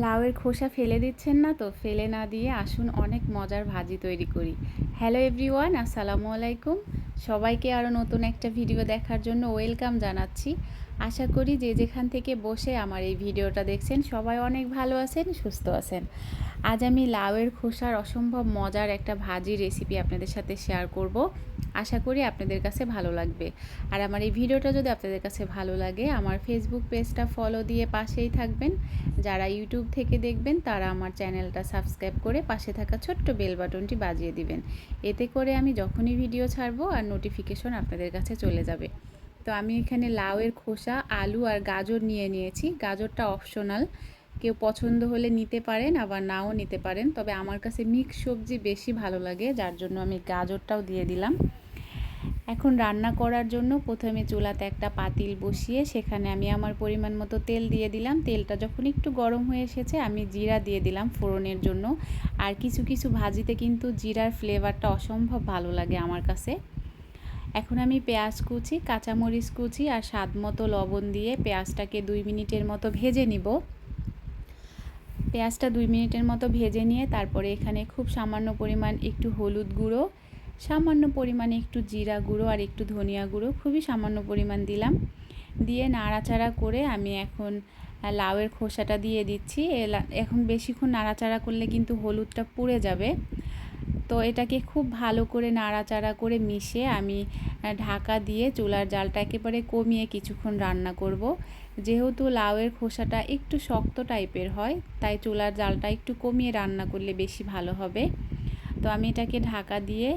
লাউয়ের খোসা ফেলে দিচ্ছেন না তো, ফেলে না দিয়ে আসুন অনেক মজার ভাজি তৈরি করি। হ্যালো এভরিওয়ান আসসালামু আলাইকুম। সবাইকে আরও নতুন একটা ভিডিও দেখার জন্য ওয়েলকাম জানাচ্ছি। আশা করি যে যেখান থেকে বসে আমার এই ভিডিওটা দেখছেন, সবাই অনেক ভালো আছেন, সুস্থ আছেন। আজ আমি লাউয়ের খোসার অসম্ভব মজার একটা ভাজি রেসিপি আপনাদের সাথে শেয়ার করব। আশা করি আপনাদের কাছে ভালো লাগবে। আর আমার এই ভিডিওটা যদি আপনাদের কাছে ভালো লাগে, আমার ফেসবুক পেজটা ফলো দিয়ে পাশেই থাকবেন। যারা ইউটিউব থেকে দেখবেন, তারা আমার চ্যানেলটা সাবস্ক্রাইব করে পাশে থাকা ছোট্ট বেল বাটনটি বাজিয়ে দিবেন। এতে করে আমি যখনই ভিডিও ছাড়বো আর নোটিফিকেশন আপনাদের কাছে চলে যাবে। তো আমি এখানে লাউয়ের খোসা, আলু আর গাজর নিয়ে নিয়েছি। গাজরটা অপশনাল কেউ পছন্দ হলে নিতে পারেন, আবার নাও নিতে পারেন। তবে আমার কাছে মিক্স সবজি বেশি ভালো লাগে, যার জন্য আমি গাজরটাও দিয়ে দিলাম। এখন রান্না করার জন্য প্রথমে চুলাতে একটা পাতিল বসিয়ে সেখানে আমি আমার পরিমাণ মতো তেল দিয়ে দিলাম। তেলটা যখন একটু গরম হয়ে এসেছে আমি জিরা দিয়ে দিলাম ফোড়নের জন্য। আর কিছু কিছু ভাজিতে কিন্তু জিরার ফ্লেভারটা অসম্ভব ভালো লাগে আমার কাছে। এখন আমি পেঁয়াজ কুচি, কাঁচামরিচ কুচি আর স্বাদ মতো লবণ দিয়ে পেঁয়াজটাকে দুই মিনিটের মতো ভেজে নিব। পেঁয়াজটা দুই মিনিটের মতো ভেজে নিয়ে তারপরে এখানে খুব সামান্য পরিমাণ একটু হলুদ গুঁড়ো সামান্য পরিমাণে একটু জিরা গুঁড়ো আর একটু ধনিয়া গুঁড়ো, খুবই সামান্য পরিমাণ দিলাম। দিয়ে নাড়াচাড়া করে আমি এখন লাউয়ের খোসাটা দিয়ে দিচ্ছি। এখন বেশিক্ষণ নাড়াচাড়া করলে কিন্তু হলুদটা পুড়ে যাবে। তো এটাকে খুব ভালো করে নাড়াচাড়া করে মিশে আমি ঢাকা দিয়ে চুলার জালটা একেবারে কমিয়ে কিছুক্ষণ রান্না করব। যেহেতু লাউয়ের খোসাটা একটু শক্ত টাইপের হয়, তাই চুলার জালটা একটু কমিয়ে রান্না করলে বেশি ভালো হবে। তো আমি এটাকে ঢাকা দিয়ে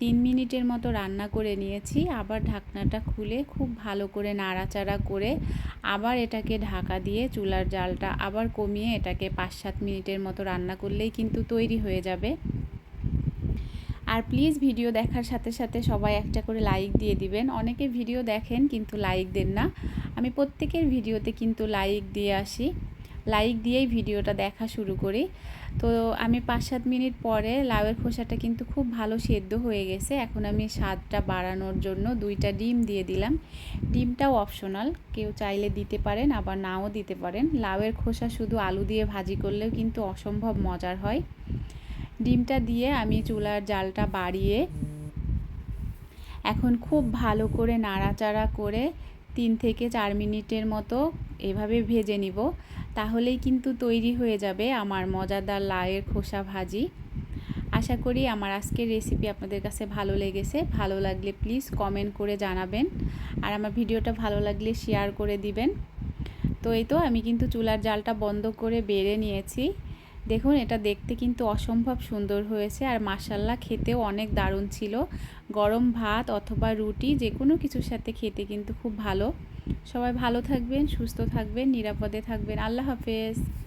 তিন মিনিটের মতো রান্না করে নিয়েছি। আবার ঢাকনাটা খুলে খুব ভালো করে নাড়াচাড়া করে আবার এটাকে ঢাকা দিয়ে চুলার জালটা আবার কমিয়ে এটাকে পাঁচ সাত মিনিটের মতো রান্না করলেই কিন্তু তৈরি হয়ে যাবে। আর প্লিজ ভিডিও দেখার সাথে সাথে সবাই একটা করে লাইক দিয়ে দিবেন। অনেকে ভিডিও দেখেন কিন্তু লাইক দেন না। আমি প্রত্যেকের ভিডিওতে কিন্তু লাইক দিয়ে আসি। লাইক দিয়েই ভিডিওটা দেখা শুরু করি। তো আমি পাঁচ সাত মিনিট পরে লাউয়ের খোসাটা কিন্তু খুব ভালো সেদ্ধ হয়ে গেছে। এখন আমি স্বাদটা বাড়ানোর জন্য দুইটা ডিম দিয়ে দিলাম। ডিমটাও অপশনাল কেউ চাইলে দিতে পারেন, আবার নাও দিতে পারেন। লাউয়ের খোসা শুধু আলু দিয়ে ভাজি করলেও কিন্তু অসম্ভব মজার হয়। ডিমটা দিয়ে আমি চুলার জালটা বাড়িয়ে এখন খুব ভালো করে নাড়াচাড়া করে তিন থেকে চার মিনিটের মতো এভাবে ভেজে নিব। তাহলেই কিন্তু তৈরি হয়ে যাবে আমার মজাদার লাউয়ের খোসা ভাজি। আশা করি আমার আজকের রেসিপি আপনাদের কাছে ভালো লেগেছে। ভালো লাগলে প্লিজ কমেন্ট করে জানাবেন। আর আমার ভিডিওটা ভালো লাগলে শেয়ার করে দিবেন। তো এই তো, আমি কিন্তু চুলার জালটা বন্ধ করে বেড়ে নিয়েছি। দেখুন, এটা দেখতে কিন্তু অসম্ভব সুন্দর হয়েছে। আর মাসাল্লা খেতেও অনেক দারুণ ছিল। গরম ভাত অথবা রুটি যে কোনো কিছুর সাথে খেতে কিন্তু খুব ভালো। সবাই ভালো থাকবেন, সুস্থ থাকবেন, নিরাপদে থাকবেন। আল্লাহ হাফেজ।